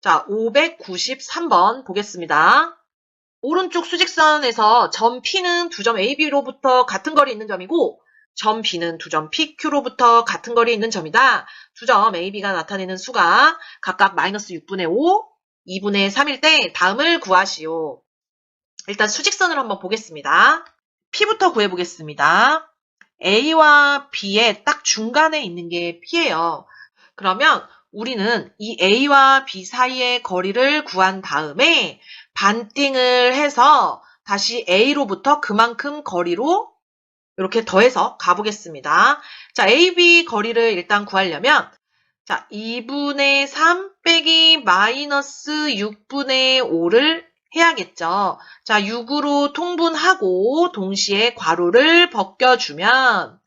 자, 593번 보겠습니다. 오른쪽 수직선에서 점 P는 두 점 AB로부터 같은 거리 있는 점이고 점 B는 두 점 PQ로부터 같은 거리 있는 점이다. 두 점 AB가 나타내는 수가 각각 마이너스 6분의 5, 2분의 3일 때 다음을 구하시오. 일단 수직선을 한번 보겠습니다. P부터 구해보겠습니다. A와 B의 딱 중간에 있는 게 P예요. 그러면 우리는 이 A와 B 사이의 거리를 구한 다음에 반띵을 해서 다시 A로부터 그만큼 거리로 이렇게 더해서 가보겠습니다. 자, AB 거리를 일단 구하려면 자, 2분의 3 빼기 마이너스 6분의 5를 해야겠죠. 자, 6으로 통분하고 동시에 괄호를 벗겨주면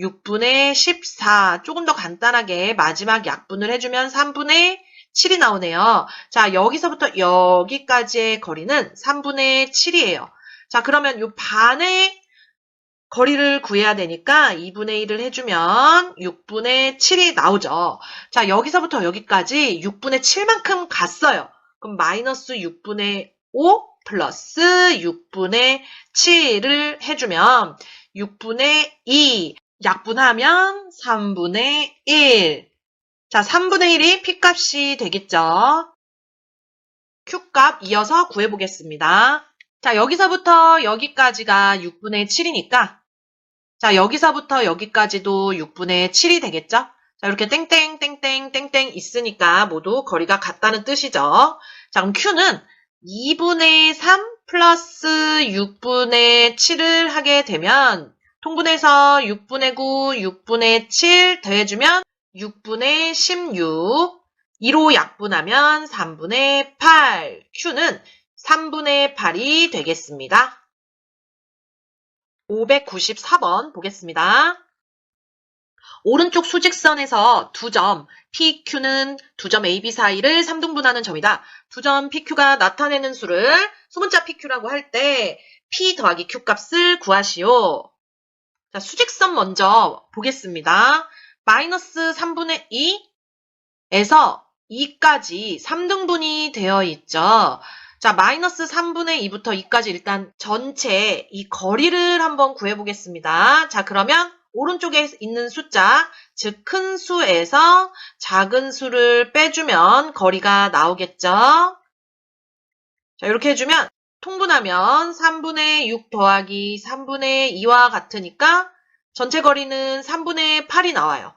6분의 14 조금 더 간단하게 마지막 약분을 해주면 3분의 7이 나오네요. 자, 여기서부터 여기까지의 거리는 3분의 7이에요. 자, 그러면 이 반의 거리를 구해야 되니까 2분의 1을 해주면 6분의 7이 나오죠. 자, 여기서부터 여기까지 6분의 7만큼 갔어요. 그럼 마이너스 6분의 5 플러스 6분의 7을 해주면 6분의 2 약분하면 3분의 1. 자, 3분의 1이 P값이 되겠죠. Q값 이어서 구해보겠습니다. 자, 여기서부터 여기까지가 6분의 7이니까 자, 여기서부터 여기까지도 6분의 7이 되겠죠? 자, 이렇게 땡땡, 땡땡, 땡땡 있으니까 모두 거리가 같다는 뜻이죠. 자, 그럼 Q는 2분의 3 플러스 6분의 7을 하게 되면 통분해서 6분의 9, 6분의 7 더해주면 6분의 16, 2로 약분하면 3분의 8, Q는 3분의 8이 되겠습니다. 594번 보겠습니다. 오른쪽 수직선에서 두 점 PQ는 두 점 AB 사이를 3등분하는 점이다. 두 점 PQ가 나타내는 수를 소문자 PQ라고 할 때 P 더하기 Q 값을 구하시오. 자, 수직선 먼저 보겠습니다. 마이너스 3분의 2에서 2까지 3등분이 되어 있죠. 자, 마이너스 3분의 2부터 2까지 일단 전체 이 거리를 한번 구해보겠습니다. 자, 그러면 오른쪽에 있는 숫자, 즉 큰 수에서 작은 수를 빼주면 거리가 나오겠죠. 자, 이렇게 해주면 통분하면 3분의 6 더하기 3분의 2와 같으니까 전체 거리는 3분의 8이 나와요.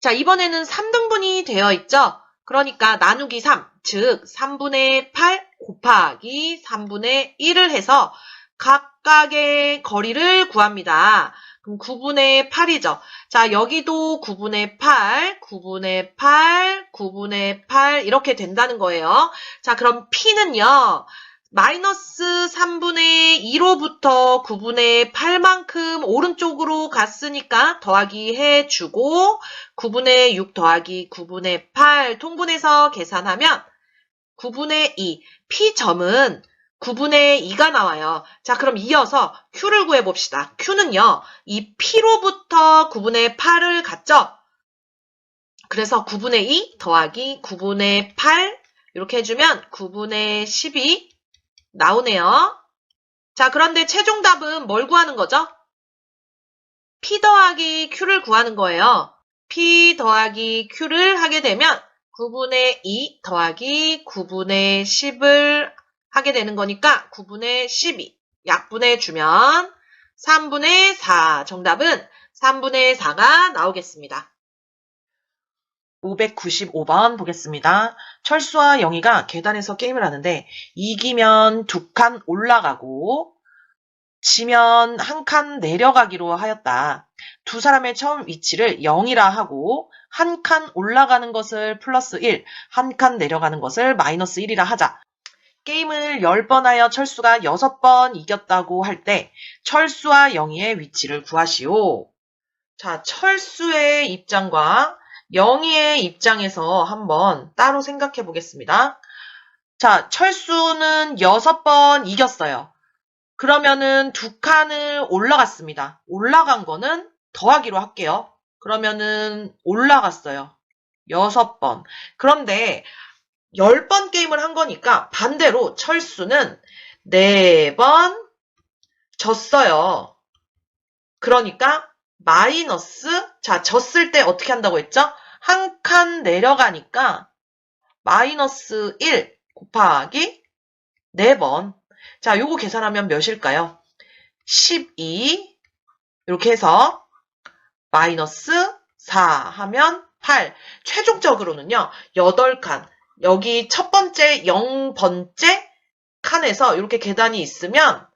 자, 이번에는 3등분이 되어 있죠. 그러니까 나누기 3, 즉 3분의 8 곱하기 3분의 1을 해서 각각의 거리를 구합니다. 그럼 9분의 8이죠. 자, 여기도 9분의 8, 9분의 8, 9분의 8 이렇게 된다는 거예요. 자, 그럼 P는요. 마이너스 3분의 2로부터 9분의 8만큼 오른쪽으로 갔으니까 더하기 해주고 9분의 6 더하기 9분의 8 통분해서 계산하면 9분의 2 P점은 9분의 2가 나와요. 자, 그럼 이어서 Q를 구해봅시다. Q는요, 이 P로부터 9분의 8을 갔죠? 그래서 9분의 2 더하기 9분의 8 이렇게 해주면 9분의 10이 나오네요. 자, 그런데 최종 답은 뭘 구하는 거죠? P 더하기 Q를 구하는 거예요. P 더하기 Q를 하게 되면 9분의 2 더하기 9분의 10을 하게 되는 거니까 9분의 12 약분해 주면 3분의 4 정답은 3분의 4가 나오겠습니다. 595번 보겠습니다. 철수와 영희가 계단에서 게임을 하는데 이기면 두 칸 올라가고 지면 한 칸 내려가기로 하였다. 두 사람의 처음 위치를 0이라 하고 한 칸 올라가는 것을 플러스 1, 한 칸 내려가는 것을 마이너스 1이라 하자. 게임을 10번 하여 철수가 6번 이겼다고 할 때 철수와 영희의 위치를 구하시오. 자, 철수의 입장과 영희의 입장에서 한번 따로 생각해 보겠습니다. 자, 철수는 6번 이겼어요. 그러면은 두 칸을 올라갔습니다. 올라간 거는 더하기로 할게요. 그러면은 올라갔어요. 6번. 그런데 10번 게임을 한 거니까 반대로 철수는 4번 졌어요. 그러니까 마이너스 자 졌을 때 어떻게 한다고 했죠? 한 칸 내려가니까 마이너스 1 곱하기 4번. 자 요거 계산하면 몇일까요? 12 이렇게 해서 마이너스 4 하면 8 최종적으로는요 8칸. 여기 첫 번째 0번째 칸에서 이렇게 계단이 있으면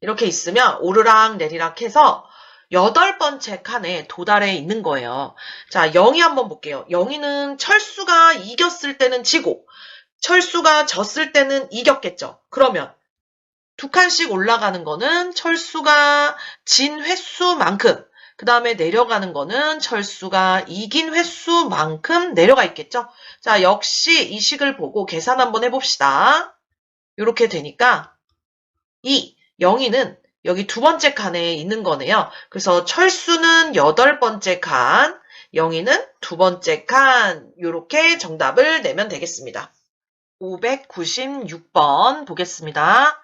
이렇게 있으면 오르락 내리락 해서 여덟 번째 칸에 도달해 있는 거예요. 자, 0이 한번 볼게요. 0이는 철수가 이겼을 때는 지고, 철수가 졌을 때는 이겼겠죠. 그러면 두 칸씩 올라가는 거는 철수가 진 횟수만큼, 그 다음에 내려가는 거는 철수가 이긴 횟수만큼 내려가 있겠죠. 자, 역시 이 식을 보고 계산 한번 해봅시다. 이렇게 되니까 2, 0이는 여기 두 번째 칸에 있는 거네요. 그래서 철수는 여덟 번째 칸, 0이는 두 번째 칸, 이렇게 정답을 내면 되겠습니다. 596번 보겠습니다.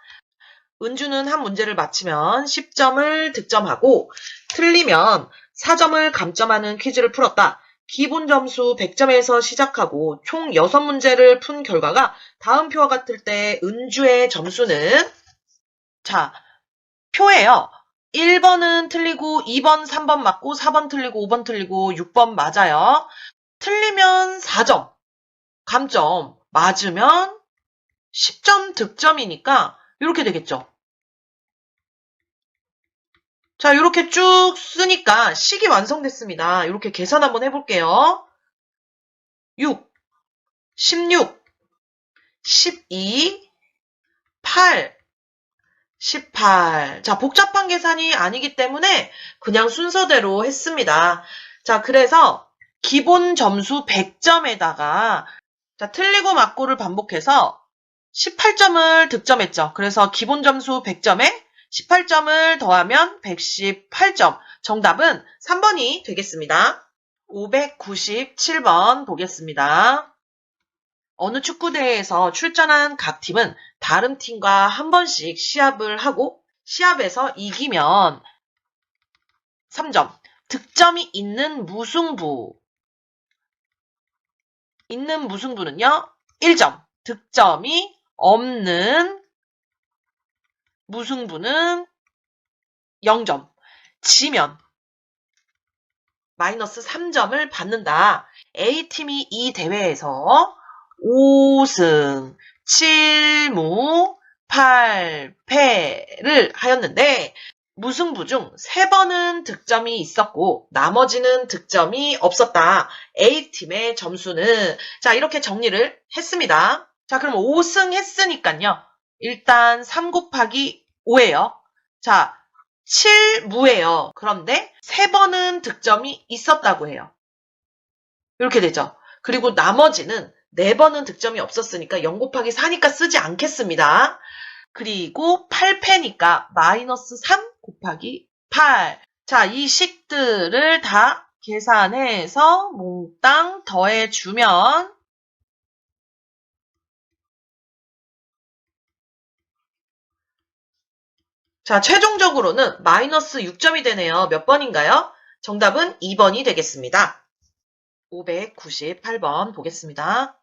은주는 한 문제를 맞히면 10점을 득점하고 틀리면 4점을 감점하는 퀴즈를 풀었다. 기본 점수 100점에서 시작하고 총 6문제를 푼 결과가 다음 표와 같을 때 은주의 점수는 자, 표예요. 1번은 틀리고 2번, 3번 맞고 4번 틀리고 5번 틀리고 6번 맞아요. 틀리면 4점. 감점. 맞으면 10점 득점이니까 이렇게 되겠죠. 자, 이렇게 쭉 쓰니까 식이 완성됐습니다. 이렇게 계산 한번 해볼게요. 6, 16, 12, 8, 18. 자, 복잡한 계산이 아니기 때문에 그냥 순서대로 했습니다. 자, 그래서 기본 점수 100점에다가 자, 틀리고 맞고를 반복해서 18점을 득점했죠. 그래서 기본 점수 100점에 18점을 더하면 118점. 정답은 3번이 되겠습니다. 597번 보겠습니다. 어느 축구대회에서 출전한 각 팀은 다른 팀과 한 번씩 시합을 하고 시합에서 이기면 3점. 득점이 있는 무승부. 있는 무승부는요. 1점. 득점이 없는 무승부는 0점. 지면 마이너스 3점을 받는다. A팀이 이 대회에서 5승 7무 8패를 하였는데 무승부 중 3번은 득점이 있었고 나머지는 득점이 없었다. A팀의 점수는 자 이렇게 정리를 했습니다. 자 그럼 5승 했으니까요. 일단 3 곱하기 5예요. 자 7무예요. 그런데 3번은 득점이 있었다고 해요. 이렇게 되죠. 그리고 나머지는 4번은 득점이 없었으니까 0 곱하기 4니까 쓰지 않겠습니다. 그리고 8패니까 마이너스 3 곱하기 8. 자, 이 식들을 다 계산해서 몽땅 더해주면 자, 최종적으로는 마이너스 6점이 되네요. 몇 번인가요? 정답은 2번이 되겠습니다. 598번 보겠습니다.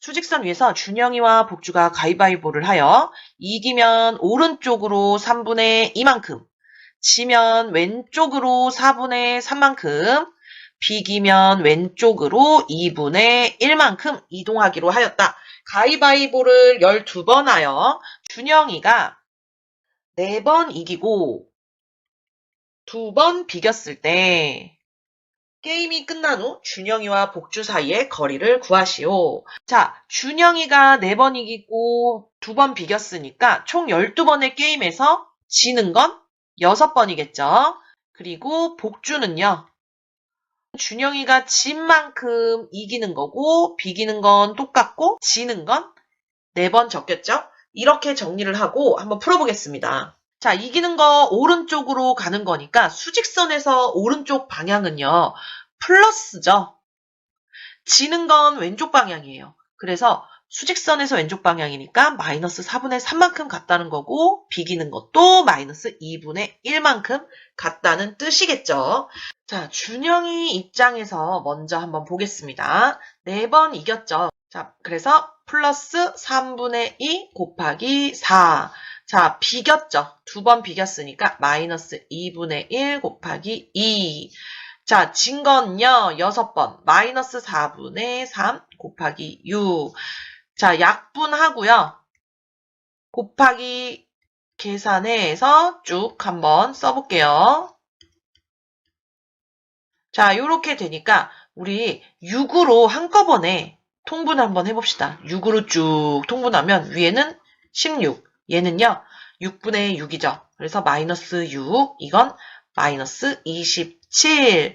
수직선 위에서 준영이와 복주가 가위바위보를 하여 이기면 오른쪽으로 3분의 2만큼, 지면 왼쪽으로 4분의 3만큼, 비기면 왼쪽으로 2분의 1만큼 이동하기로 하였다. 가위바위보를 12번 하여 준영이가 4번 이기고 2번 비겼을 때 게임이 끝난 후 준영이와 복주 사이의 거리를 구하시오. 자, 준영이가 4번 이기고 2번 비겼으니까 총 12번의 게임에서 지는 건 6번이겠죠. 그리고 복주는요. 준영이가 진 만큼 이기는 거고 비기는 건 똑같고 지는 건 4번 적겠죠. 이렇게 정리를 하고 한번 풀어보겠습니다. 자, 이기는 거 오른쪽으로 가는 거니까 수직선에서 오른쪽 방향은요, 플러스죠. 지는 건 왼쪽 방향이에요. 그래서 수직선에서 왼쪽 방향이니까 마이너스 4분의 3만큼 같다는 거고 비기는 것도 마이너스 2분의 1만큼 같다는 뜻이겠죠. 자, 준영이 입장에서 먼저 한번 보겠습니다. 4번 이겼죠. 자, 그래서 플러스 3분의 2 곱하기 4. 자, 비겼죠. 두 번 비겼으니까 마이너스 2분의 1 곱하기 2. 자, 진 건요. 6번. 마이너스 4분의 3 곱하기 6. 자, 약분하고요. 곱하기 계산해서 쭉 한번 써볼게요. 자, 요렇게 되니까 우리 6으로 한꺼번에 통분 한번 해봅시다. 6으로 쭉 통분하면 위에는 16, 얘는요 6분의 6이죠. 그래서 마이너스 6, 이건 마이너스 27.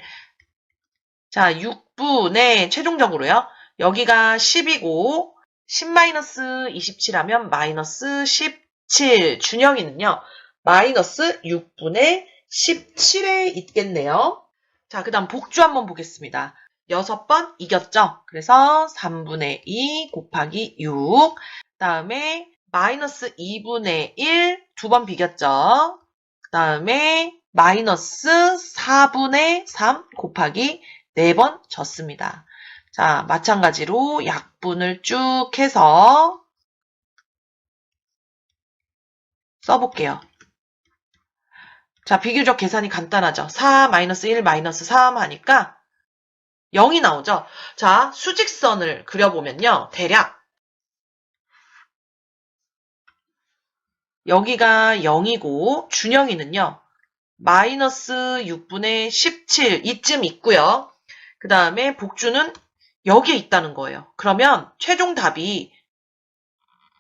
자, 6분의 최종적으로요. 여기가 10이고 10-27 하면 마이너스 17. 준영이는요. 마이너스 6분의 17에 있겠네요. 자, 그 다음 복주 한번 보겠습니다. 6번 이겼죠? 그래서 3분의 2 곱하기 6. 다음에 마이너스 2분의 1 두 번 비겼죠? 그 다음에 마이너스 4분의 3 곱하기 4번 졌습니다. 자, 마찬가지로 약분을 쭉 해서 써볼게요. 자, 비교적 계산이 간단하죠. 4 마이너스 1 마이너스 3 하니까 0이 나오죠. 자, 수직선을 그려보면요. 대략 여기가 0이고 준영이는요. 마이너스 6분의 17 이쯤 있고요. 그 다음에 복주는 여기에 있다는 거예요. 그러면 최종 답이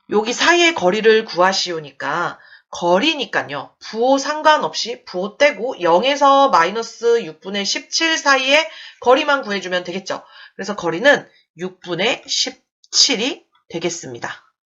여기 사이의 거리를 구하시오니까 거리니까요. 부호 상관없이 부호 떼고 0에서 마이너스 6분의 17 사이의 거리만 구해주면 되겠죠. 그래서 거리는 6분의 17이 되겠습니다.